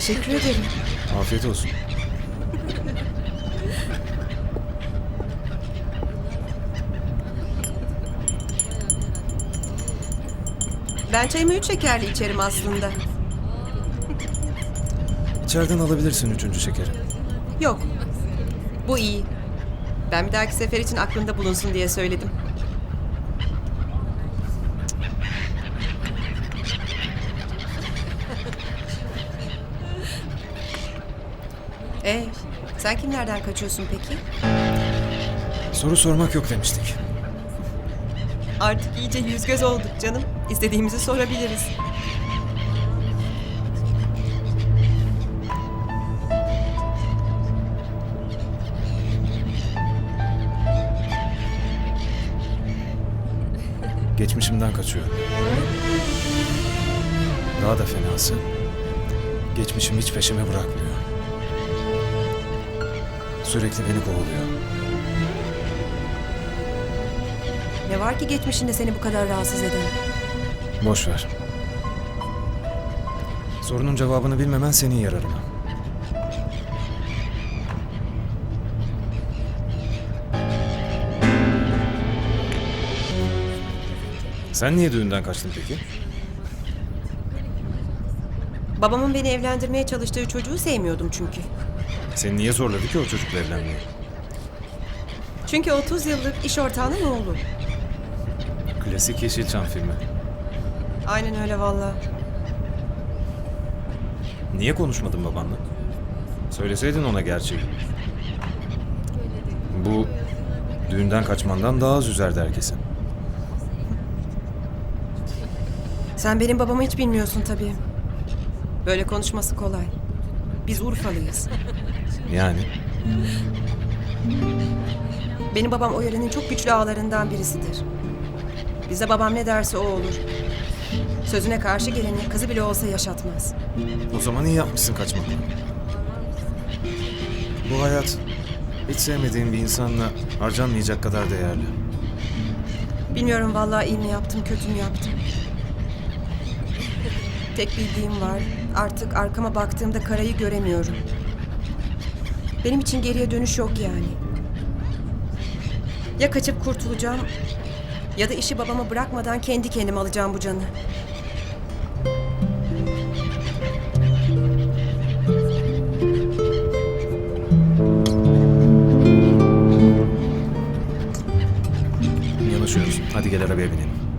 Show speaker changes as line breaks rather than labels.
Teşekkür ederim.
Afiyet olsun.
Ben çayımı üç şekerli içerim aslında.
İçeriden alabilirsin üçüncü şekeri.
Yok. Bu iyi. Ben bir dahaki sefer için aklında bulunsun diye söyledim. Ee, sen kimlerden kaçıyorsun peki?
Soru sormak yok demiştik.
Artık iyice yüz göz olduk canım. İstediğimizi sorabiliriz.
Geçmişimden kaçıyorum. Daha da fenası. Geçmişim hiç peşime bırakmıyor. Sürekli beni kovalıyor.
Ne var ki geçmişinde seni bu kadar rahatsız eden?
Boş ver. Sorunun cevabını bilmemen senin yararına. Sen niye düğünden kaçtın peki?
Babamın beni evlendirmeye çalıştığı çocuğu sevmiyordum çünkü.
Seni niye zorladı ki o çocukla evlenmeye?
Çünkü 30 yıllık iş ortağının oğlu.
Klasik Yeşilçam filmi.
Aynen öyle valla.
Niye konuşmadın babanla? Söyleseydin ona gerçeği. Bu düğünden kaçmandan daha az üzerdi herkesi.
Sen benim babamı hiç bilmiyorsun tabii. Böyle konuşması kolay. Biz Urfalıyız.
Yani
Benim babam o yörenin çok güçlü ağalarından birisidir. Bize babam ne derse o olur. Sözüne karşı geleni kızı bile olsa yaşatmaz.
o zaman iyi yapmışsın kaçmakla. Bu hayat hiç sevmediğin bir insanla harcanmayacak kadar değerli.
Bilmiyorum vallahi iyi mi yaptım, kötü mü yaptım. Tek bildiğim var, artık arkama baktığımda karayı göremiyorum. Benim için geriye dönüş yok yani. Ya kaçıp kurtulacağım ya da işi babama bırakmadan kendi kendime alacağım bu canı.
Yanaşıyoruz. Hadi gel arabaya binelim.